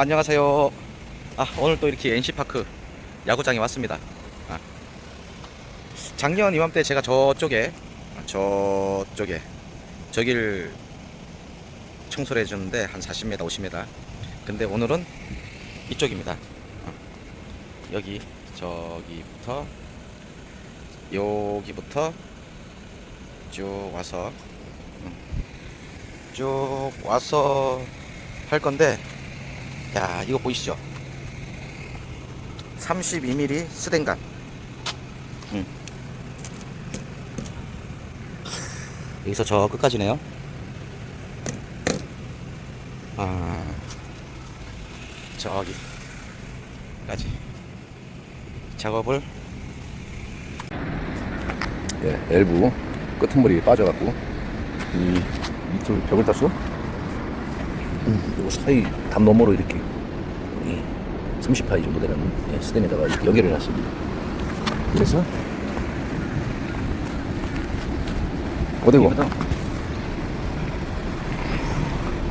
아, 안녕하세요. 아, 오늘 또 이렇게 NC파크 야구장에 왔습니다. 아. 작년 이맘때 제가 저쪽에, 아, 저쪽에, 저길 청소를 해줬는데 한 40m, 50m. 근데 오늘은 이쪽입니다. 어. 여기, 저기부터, 여기부터 쭉 와서, 음, 쭉 와서 할 건데, 야, 이거 보이시죠? 32mm 스댕간. 음. 여기서 저 끝까지네요. 아, 저기까지 작업을 예, 엘부 끄트머리 빠져갖고 이 밑으로 벽을 땄어. 음, 요거 사이 담 너머로 이렇게 이 30파이 정도 되는 예, 스텐에다가 이렇게 연결해 놨습니다. 그래서 어디고?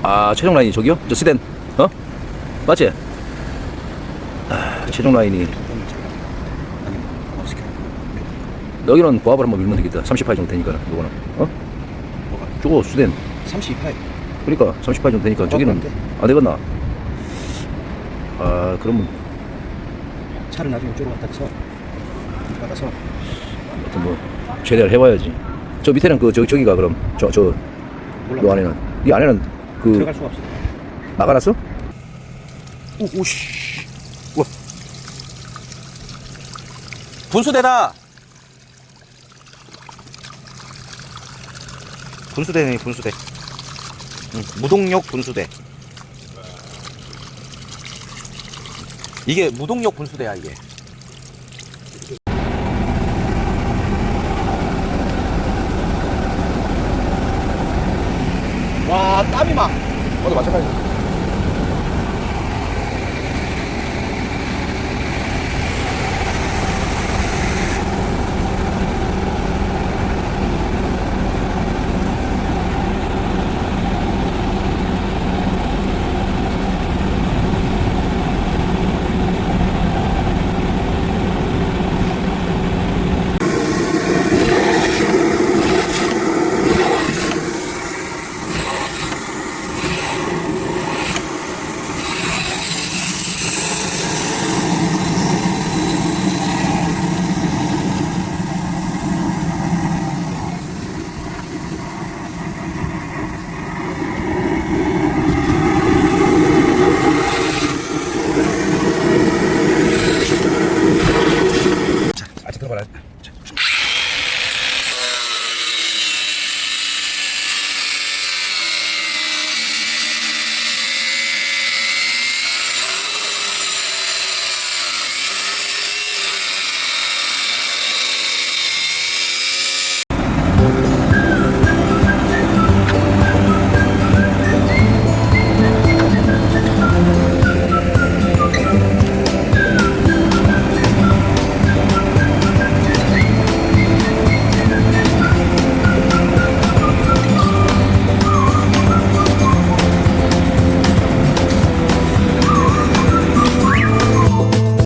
아 최종 라인이 저기요? 저 스텐 어? 맞지? 아, 최종 라인이 여기는 고압을 한번 밀면 되겠다. 38 정도 되니까, 요거는. 어? 뭐가? 저거 수된. 32파이. 그러니까 38 정도 되니까 저기는 안 되겠나? 아, 그러면 차를 나중에 이쪽으로 갖다 쳐. 받아서. 하여튼 뭐 최대한 해봐야지. 저 밑에는 그 저, 저기가 그럼 저저요 몰라. 안에는 이 안에는 그 들어갈 수가 없어. 막아놨어? 오, 오씨. 우와. 분수대다. 분수대네, 분수대. 응, 무동력 분수대. 이게 무동력 분수대야, 이게. 와, 땀이 막. 어도 마찬가지.